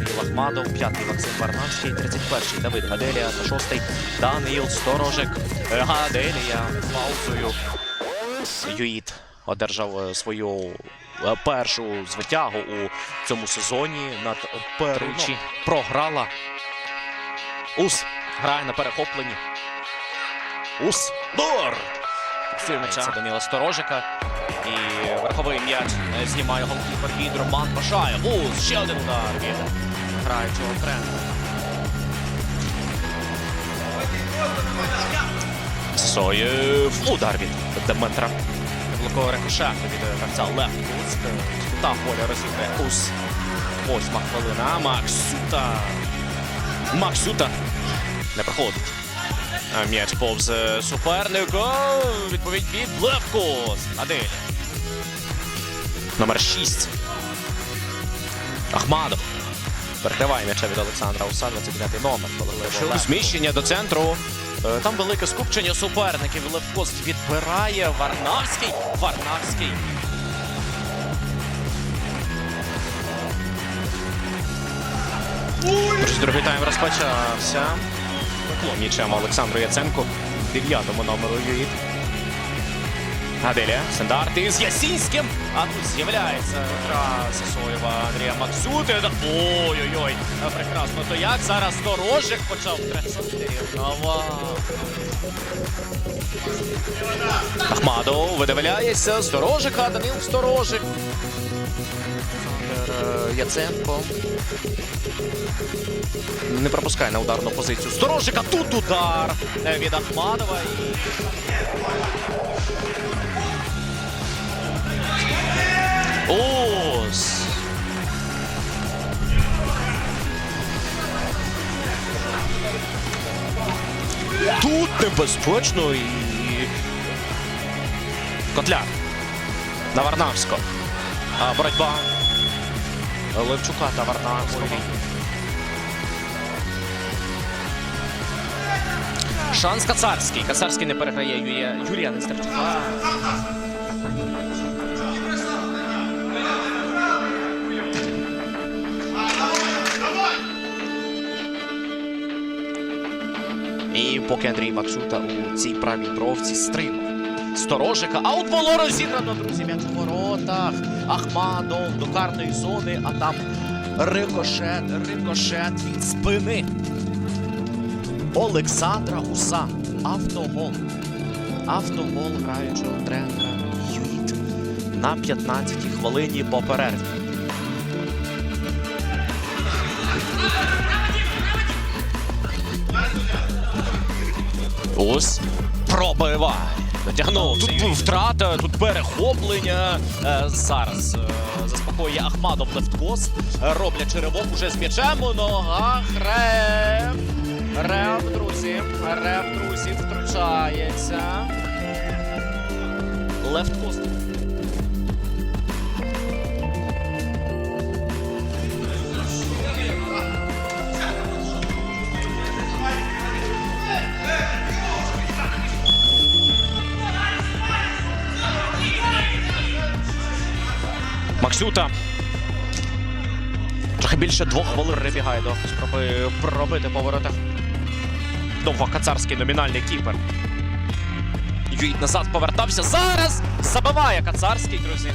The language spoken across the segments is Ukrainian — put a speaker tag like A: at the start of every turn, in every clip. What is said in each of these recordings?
A: Ахмадов, п'ятий Максим Варнавський, 31-й Давид Гаделія та шостий Даниїл Сторожик. Е, Гаделія паузою. Юїт одержав е, свою е, першу звитягу у цьому сезоні над Перучі. Програла. Ус грає на перехопленні. Ус. Дор! Це Данила Сторожика. І верховий м'яч е, знімає голкіпер від Роман Башаєв. Ус, ще один удар від граючого тренера. Соєв. Удар від Деметра. Блоковий рикошет від гравця Лев Куцк. Та поля розіграє Ус. Восьма хвилина. Максюта. Максюта. Не проходить. М'яч повз е, суперника. Відповідь від Левкос. Адель. Номер 6. Ахмадов. Перекриває м'яча від Олександра Уса, 29 номер. Шили зміщення до центру. Е, Там велике скупчення суперників. Левкос відбирає Варнавський. Варнавський. Друзі, другий тайм розпочався. М'ячем Олександру Яценку. Дев'ятому номеру ЮІТ. Аделія. Сендарти із Ясінським. А тут з'являється гра Сосоєва Андрія Максути. Ой-ой-ой. Прекрасно. То як зараз Дорожик почав Нова. Ахмадов видивляється. Сторожика. Данил Сторожик. Е, Яценко. Не пропускає на ударну позицію. Сторожика. Тут удар від Ахмадова. Ос. Тут небезпечно і. Котляр. На Варнавського. А, боротьба. Левчука та Варнавського. Шанс Кацарський. Кацарський не переграє Юрія Нестерчука. І поки Андрій Максюта у цій правій бровці стримав. Сторожика. Аут було розіграно, друзі, м'яч у воротах. Ахмадов до карної зони, а там рикошет, рикошет від спини. Олександра Гуса. Автогол. Автогол граючого тренера Юїт на 15-й хвилині по перерві. Ось Пробива. Дотягнув. Тут втрата, тут перехоплення. Е, зараз е, заспокоює Ахмадов лефткос. роблячи Роблять черевок уже з м'ячем у ногах. Рев. Рев, друзі. Рев, друзі, втручається. Лефткос. Максюта. Трохи більше двох хвилин перебігає до спроби пробити по воротах. Довго Кацарський номінальний кіпер. Юїт назад повертався. Зараз забиває Кацарський, друзі.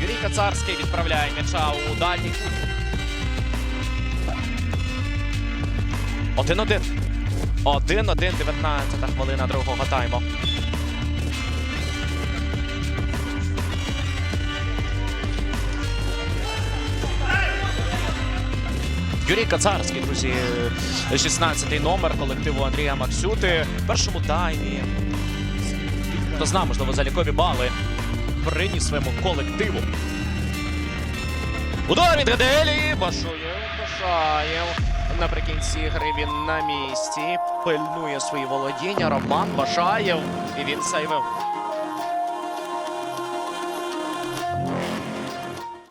A: Юрій Кацарський відправляє м'яча у дальній кут. Один-один. Один-один, 19 хвилина другого тайму. Юрій Кацарський, друзі, 16-й номер колективу Андрія Максюти. В першому таймі. Хто знає, можливо, залікові бали приніс своєму колективу. Удар від Гаделі. Башуєв, Башаєв. Наприкінці гри він на місці. Пильнує свої володіння. Роман Башаєв. І він сейвив.